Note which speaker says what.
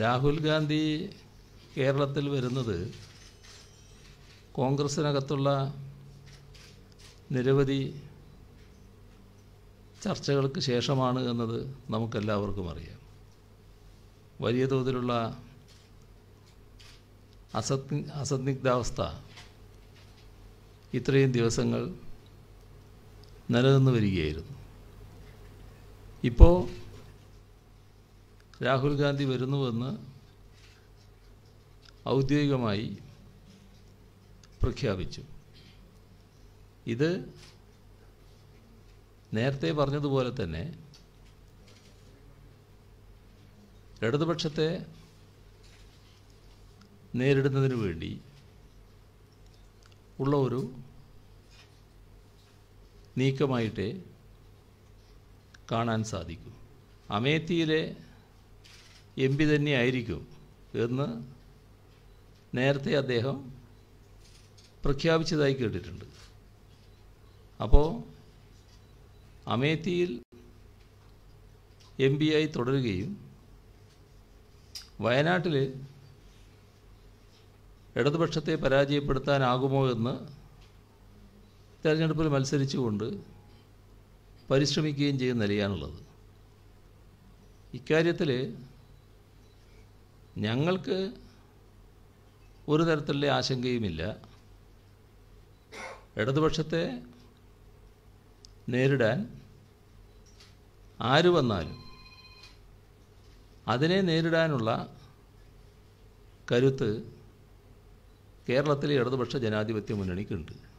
Speaker 1: രാഹുൽ ഗാന്ധി കേരളത്തിൽ വരുന്നത് കോൺഗ്രസ്സിനകത്തുള്ള നിരവധി ചർച്ചകൾക്ക് ശേഷമാണ് എന്നത് നമുക്കെല്ലാവർക്കും അറിയാം. വലിയ തോതിലുള്ള അസത് അസന്നിഗ്ധാവസ്ഥ ഇത്രയും ദിവസങ്ങൾ നിലനിന്ന് വരികയായിരുന്നു. ഇപ്പോൾ രാഹുൽ ഗാന്ധി വരുന്നുവെന്ന് ഔദ്യോഗികമായി പ്രഖ്യാപിച്ചു. ഇത് നേരത്തെ പറഞ്ഞതുപോലെ തന്നെ ഇടതുപക്ഷത്തെ നേരിടുന്നതിന് വേണ്ടി ഉള്ള ഒരു നീക്കമായിട്ടേ കാണാൻ സാധിക്കൂ. അമേത്തിയിലെ എം പി തന്നെയായിരിക്കും എന്ന് നേരത്തെ അദ്ദേഹം പ്രഖ്യാപിച്ചതായി കേട്ടിട്ടുണ്ട്. അപ്പോൾ അമേത്തിയിൽ എം പിയായി തുടരുകയും വയനാട്ടിൽ ഇടതുപക്ഷത്തെ പരാജയപ്പെടുത്താനാകുമോ എന്ന് തെരഞ്ഞെടുപ്പിൽ മത്സരിച്ചുകൊണ്ട് പരിശ്രമിക്കുകയും ചെയ്യുന്ന നിലയാണുള്ളത്. ഇക്കാര്യത്തിൽ ഞങ്ങൾക്ക് ഒരു തരത്തിലുള്ള ആശങ്കയുമില്ല. ഇടതുപക്ഷത്തെ നേരിടാൻ ആര് വന്നാലും അതിനെ നേരിടാനുള്ള കരുത്ത് കേരളത്തിലെ ഇടതുപക്ഷ ജനാധിപത്യ മുന്നണിക്കുണ്ട്.